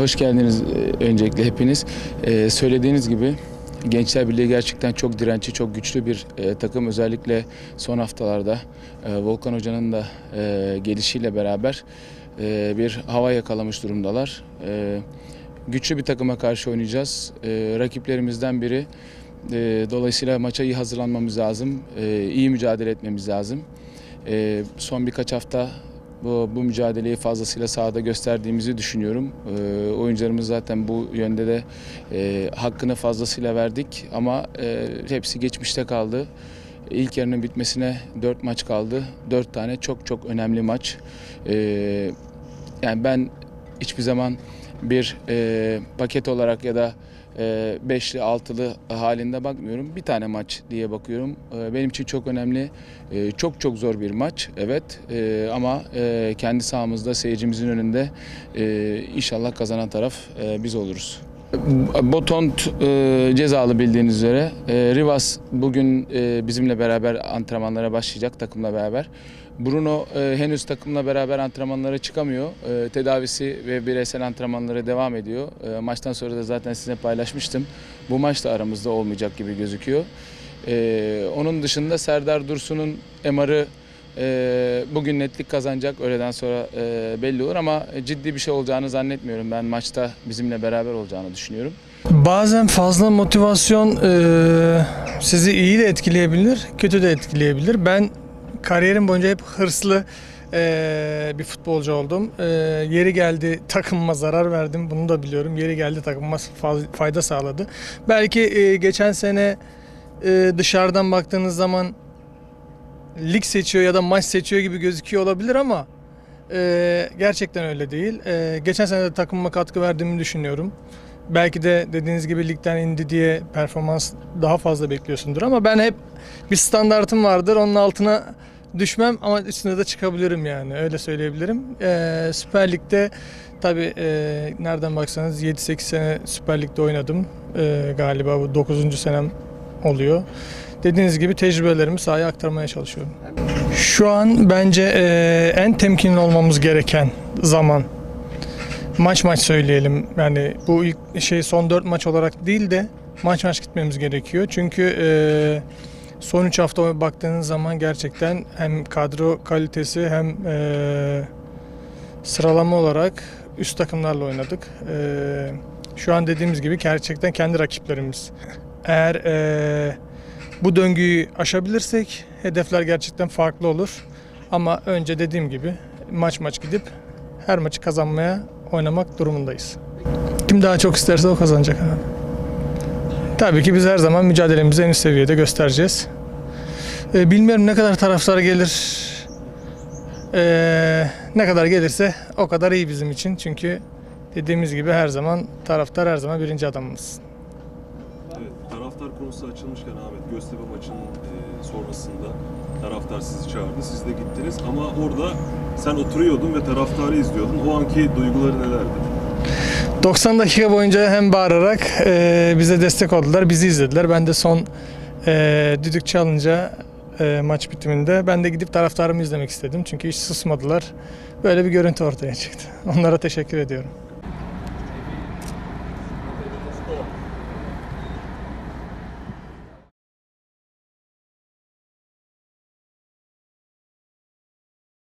Hoş geldiniz e, öncelikle hepiniz. Ee, söylediğiniz gibi Gençler Birliği gerçekten çok dirençli, çok güçlü bir e, takım. Özellikle son haftalarda e, Volkan Hoca'nın da e, gelişiyle beraber e, bir hava yakalamış durumdalar. E, güçlü bir takıma karşı oynayacağız. E, rakiplerimizden biri. E, dolayısıyla maça iyi hazırlanmamız lazım. E, iyi mücadele etmemiz lazım. E, son birkaç hafta bu, bu mücadeleyi fazlasıyla sahada gösterdiğimizi düşünüyorum. E, oyuncularımız zaten bu yönde de e, hakkını fazlasıyla verdik ama e, hepsi geçmişte kaldı. İlk yarının bitmesine 4 maç kaldı. 4 tane çok çok önemli maç. E, yani ben hiçbir zaman bir e, paket olarak ya da e, beşli, altılı halinde bakmıyorum. Bir tane maç diye bakıyorum. E, benim için çok önemli. E, çok çok zor bir maç. Evet. E, ama e, kendi sahamızda seyircimizin önünde e, inşallah kazanan taraf e, biz oluruz. Botont e, cezalı bildiğiniz üzere. E, Rivas bugün e, bizimle beraber antrenmanlara başlayacak takımla beraber. Bruno e, henüz takımla beraber antrenmanlara çıkamıyor. E, tedavisi ve bireysel antrenmanlara devam ediyor. E, maçtan sonra da zaten sizinle paylaşmıştım. Bu maç da aramızda olmayacak gibi gözüküyor. E, onun dışında Serdar Dursun'un MR'ı bugün netlik kazanacak. Öğleden sonra e, belli olur ama ciddi bir şey olacağını zannetmiyorum. Ben maçta bizimle beraber olacağını düşünüyorum. Bazen fazla motivasyon e, sizi iyi de etkileyebilir, kötü de etkileyebilir. Ben kariyerim boyunca hep hırslı e, bir futbolcu oldum. Yeri geldi takımıma zarar verdim, bunu da biliyorum. Yeri geldi takımıma fa- fayda sağladı. Belki geçen sene dışarıdan baktığınız zaman lig seçiyor ya da maç seçiyor gibi gözüküyor olabilir ama e, gerçekten öyle değil. E, geçen sene de takımıma katkı verdiğimi düşünüyorum. Belki de dediğiniz gibi ligden indi diye performans daha fazla bekliyorsundur ama ben hep bir standartım vardır. Onun altına düşmem ama üstüne de çıkabilirim yani öyle söyleyebilirim. E, Süper Lig'de tabii e, nereden baksanız 7-8 sene Süper Lig'de oynadım. E, galiba bu 9. senem oluyor. Dediğiniz gibi tecrübelerimi sahaya aktarmaya çalışıyorum. Şu an bence e, en temkinli olmamız gereken zaman. Maç maç söyleyelim. Yani bu ilk şey son 4 maç olarak değil de maç maç gitmemiz gerekiyor. Çünkü e, son 3 hafta baktığınız zaman gerçekten hem kadro kalitesi hem e, sıralama olarak üst takımlarla oynadık. E, şu an dediğimiz gibi gerçekten kendi rakiplerimiz. Eğer e, bu döngüyü aşabilirsek hedefler gerçekten farklı olur. Ama önce dediğim gibi maç maç gidip her maçı kazanmaya oynamak durumundayız. Kim daha çok isterse o kazanacak abi. Tabii ki biz her zaman mücadelemizi en üst seviyede göstereceğiz. Ee, bilmiyorum ne kadar taraftar gelir. Ee, ne kadar gelirse o kadar iyi bizim için. Çünkü dediğimiz gibi her zaman taraftar her zaman birinci adamımız. Taraftar konusu açılmışken Ahmet Göztepe maçının e, sonrasında taraftar sizi çağırdı. Siz de gittiniz ama orada sen oturuyordun ve taraftarı izliyordun. O anki duyguları nelerdi? 90 dakika boyunca hem bağırarak e, bize destek oldular, bizi izlediler. Ben de son e, düdük çalınca e, maç bitiminde ben de gidip taraftarımı izlemek istedim. Çünkü hiç susmadılar. Böyle bir görüntü ortaya çıktı. Onlara teşekkür ediyorum.